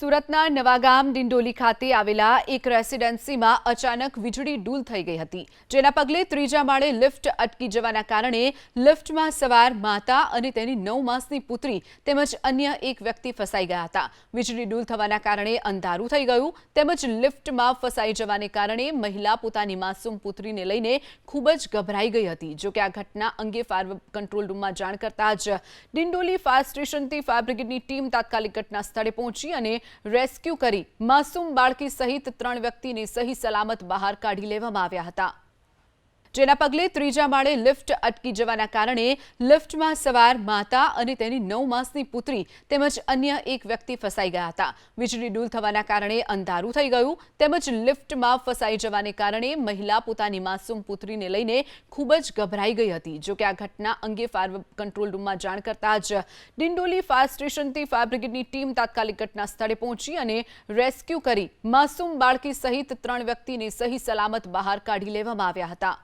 સુરતના નવાગામ ડિંડોલી ખાતે આવેલા એક રેસિડેન્સીમાં અચાનક વીજળી ડૂલ થઈ ગઈ હતી, જેના પગલે ત્રીજા માળે લિફ્ટ અટકી જવાના કારણે લિફ્ટમાં સવાર માતા અને તેની નવ માસની પુત્રી તેમજ અન્ય એક વ્યક્તિ ફસાઈ ગયા હતા. વીજળી ડૂલ થવાના કારણે અંધારું થઈ ગયું, તેમજ લિફ્ટમાં ફસાઈ જવાને કારણે મહિલા પોતાની માસૂમ પુત્રીને લઈને ખૂબ જ ગભરાઈ ગઈ હતી જોકે આ ઘટના અંગે ફાયર કંટ્રોલ રૂમમાં જાણ કરતા જ ડિંડોલી ફાયર સ્ટેશનથી ફાયર બ્રિગેડની ટીમ તાત્કાલિક ઘટના સ્થળે પહોંચી અને રેસ્ક્યુ કરી માસૂમ બાળકી સહિત ત્રણ વ્યક્તિને સહી સલામત બહાર કાઢી લેવામાં આવ્યા હતા. જેના પગલે ત્રીજા માળે લિફ્ટ અટકી જવાના કારણે લિફ્ટમાં સવાર માતા અને તેની નવ માસની પુત્રી તેમજ અન્ય એક વ્યક્તિ ફસાઈ ગયા હતા. વીજળી ડૂલ થવાના કારણે અંધારું થઈ ગયું. તેમજ લિફ્ટમાં ફસાઈ જવાને કારણે મહિલા પોતાની માસૂમ પુત્રીને લઈને ખૂબ જ ગભરાઈ ગઈ હતી. જોકે આ ઘટના અંગે ફાયર કંટ્રોલ રૂમમાં જાણ કરતા જ ડિંડોલી ફાયર સ્ટેશનથી ફાયર બ્રિગેડની ટીમ તાત્કાલિક ઘટના સ્થળે પહોંચી અને રેસ્ક્યુ કરી માસૂમ બાળકી સહિત ત્રણ વ્યક્તિને સહી સલામત બહાર કાઢી લેવામાં આવ્યા હતા.